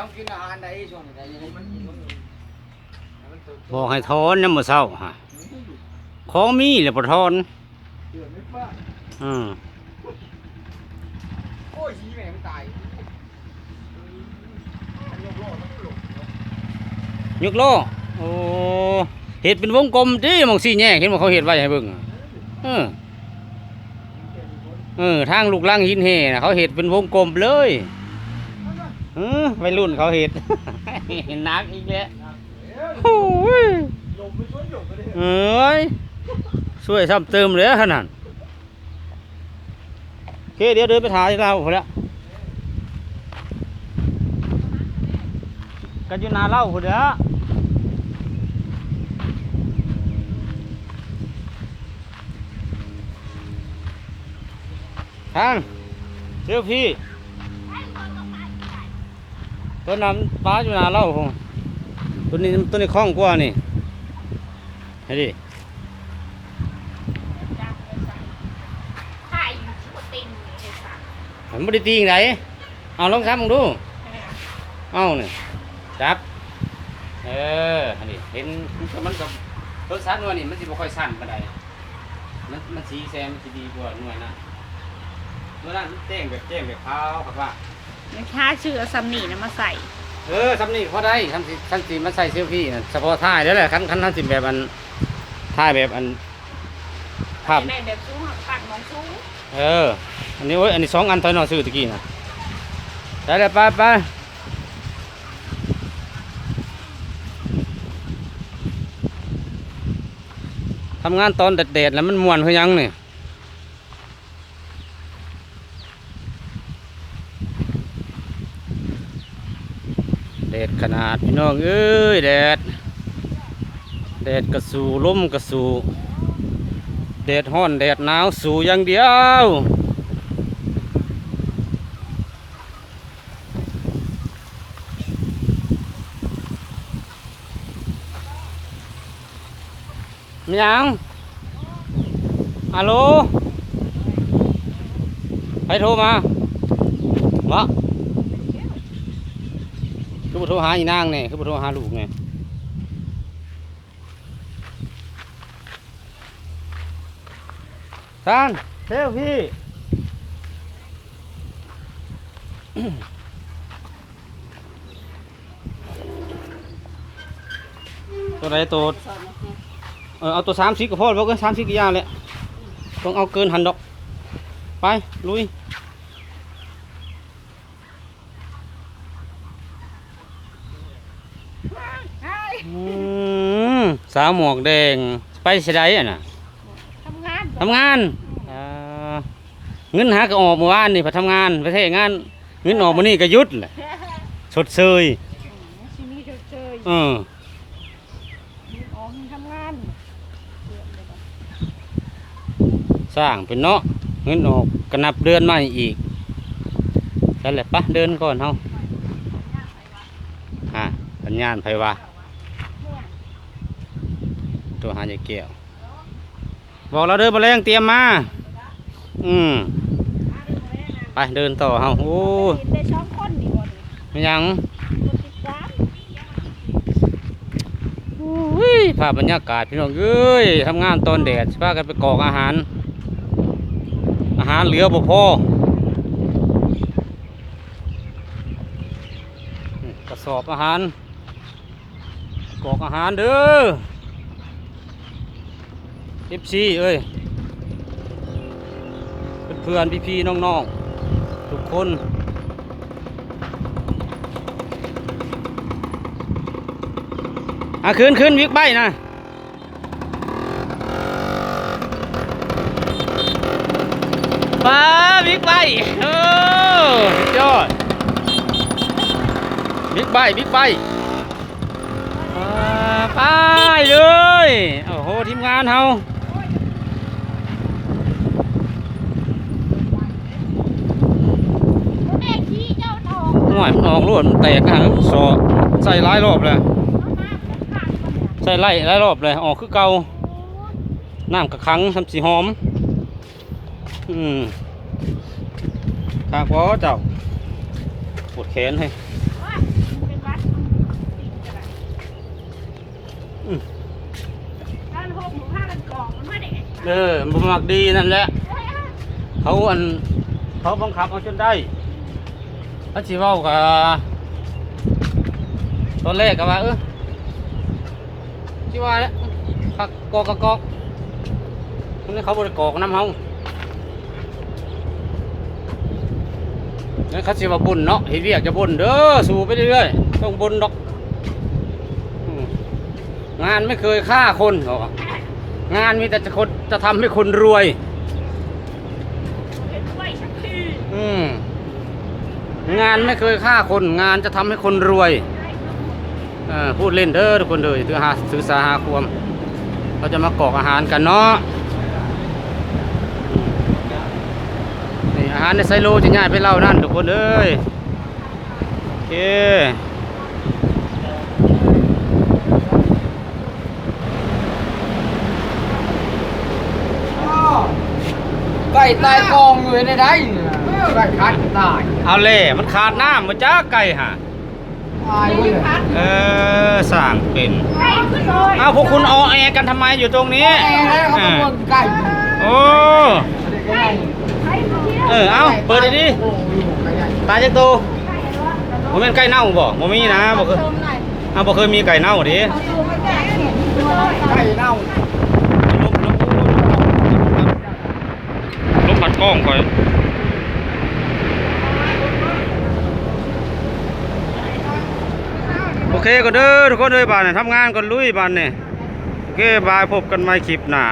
ต้องกินอาหารได้ช่วงนี้ได้ยังมันกินมันมันเติบโตบอกให้ถอนยามมื้อเช้าฮะของมีแหละบ่ถอนเดือดไม่ป้าอืมโอ้ยชี้แม่มันตายมันยกโลกมันหลงเนาะยกโลโอ้เฮ็ดเป็นวงกลมติหมองสี่แยกเห็นบ่เขาเฮ็ดไว้ให้เบิ่งอะเออเออทางลูกลังหินเฮน่ะเขาเฮ็ดเป็นวงกลมเลย เออวัยรุ่นเขาเฮ็ดหนักอีกแล้วโอ้ยช่วยหยกเลยเอ้ยช่วยซ้ำเติมเลยขนาดโอเคเดี๋ยวเดินไปถ่ายเราพอแล้วกันอยู่นาเล่าพอแล้วทางเจ้าพี่ ต้นน้ำปลาอยู่นาเล่าพงตัวนี้ตัวนี้คล่องกว่านี่ให้ดิถ่ายอยู่ที่ติงเลยค่ะผมไม่ได้ตีอย่างไรเอาลองซ้ำมึงดู เอาเนี่ยจับ เอออันนี้เห็นมันกับรสชาตินวลนี่มันสิบ่ค่อยสั่นปานใดมันมันสีแซมมันสิดีกว่าหน่วยนะเมื่อนั้นมันแจ้งแบบแจ้งแบบขาวครับว่า มันค่าชื่อเอาซัมนี่นะมาใส่ เออทำนี่พอได้ทำสิทำสิมันใส่เซลฟี่น่ะเฉพาะท่ายแล้วแหละคันคันทำสิแบบอันท่ายแบบอันภาพในแบบซุ้งหักปักมองซุ้งเออ อันนี้โอ้ย อันนี้สองอันตอนนอนซื้อตะกี้นะได้เลยไปไปทำงานตอนแดดๆแล้วมันม่วนคือหยังนี่ แดดขนาดพี่น้องเอ้ยแดดแดดกระสูลมกระสูแดดฮ้อนแดดหนาวสูอย่างเดียวมียังฮัลโหลใครโทรมาวะ คือบ่โทรหาอีนางเนี่ยคือบ่โทรหาลูกเนี่ยท่านเซลพี่ตัวไหนตัวเออเอาตัวสามสิบก็พอแล้วก็สามสิบกี่อยางเลยต้องเอาเกินหันดอก ไป ลุย อืมสาวหมวกแดงไปเสยดายอะนะทำงานทำงานอ่าเงินหาก็ออกเมื่อวานนี่ไปทำงานไปเทศงาน เงินออกมานี่ก็หยุดแหละชดเชยชีวิตเฉยเออๆอ๋อมันทำงานสร้างเป็นเนาะเงินออกก็นับเดือนมาอีกนั่นแหละปะเดินก่อนเฮาอ่าสัญญาณไฟว่า ตัวหาใหญ่แก้วบอกเราเดินมาแรงเตรียมมา อืมไปเดินต่อเฮาโอ้ได้ช่องคนดีกว่าไม่ยังคนติดตามอุ้ยภาพบรรยากาศพี่น้องเอ้ยทำงานตอนแดดพากันไปกรอกอาหาร อาหารเหลือบ่พอนี่กระสอบอาหารกรอกอาหารเด้อ FC เอ้ยเพื่อนๆพี่ๆน้องๆทุกคนอะขึ้นขึ้นวิกใบนะป้าวิกใบโอ้ยอดบิ๊กใบบิ๊กใบอ่าไปเลย โอ้โห ทีมงานเฮา่อยออกรวดนแตกนะสอใส่หลายรอบเลยใส่ไล่ไล่รอบเลยออกคือเก่าน้ำกระคังทำสีหอม อืมขากวอเจ้าปวดแขนให้เออมัมักดีนั่นแหละ เขาอัน เขาบังคับเอาจนได้ ถ้าสิเว้ากับตอนแรกก็ว่าเออสิว่าแล้วคักกอกกกอกนี่เขาบ่ได้กอกน้ำเฮานั่นเขาสิว่าบุญเนาะเฮ็ดเวียกจะบุญเด้อสู้ไปเรื่อยๆต้องบุญดอก งานไม่เคยฆ่าคนเขาว่างานมีแต่จะคนจะทำให้คนรวยเห็นด้วยสักทีอืม งานไม่เคยฆ่าคนงานจะทำให้คนรวยพูดเล่นเด้อทุกคนเลยถือหาถือสาหาความเราจะมากรอกอาหารกันเนาะนี่อาหารในไซโลจะง่ายไปเล่านั่นทุกคนเอ้ยโอเคไก่ตายกองอยู่ในใด ไก่คัดตายเอาเล่มันขาดน้ำมาจ้าไก่ฮะตายเลยเออสั่งเป็นไก่ขึ้นเลยเอาพวกคุณออแอกันทำไมอยู่ตรงนี้แม่ให้เขาเป็นคนไก่โอ้ไก่ไก่มาเที่ยวเออเอาเปิดดิตายจักโตผมเป็นไก่เน่าบ่บ่มีนะบ่เคยเอาบ่เคยมีไก่เน่าดิไก่เน่าลบลบลบปัดกล้องก่อนโอ เคก็เด้อทุกคนเลยบานเนี่ยทำงานก่อนลุยบานเนี่ยโอเคบายพบกันใหม่คลิปหน้า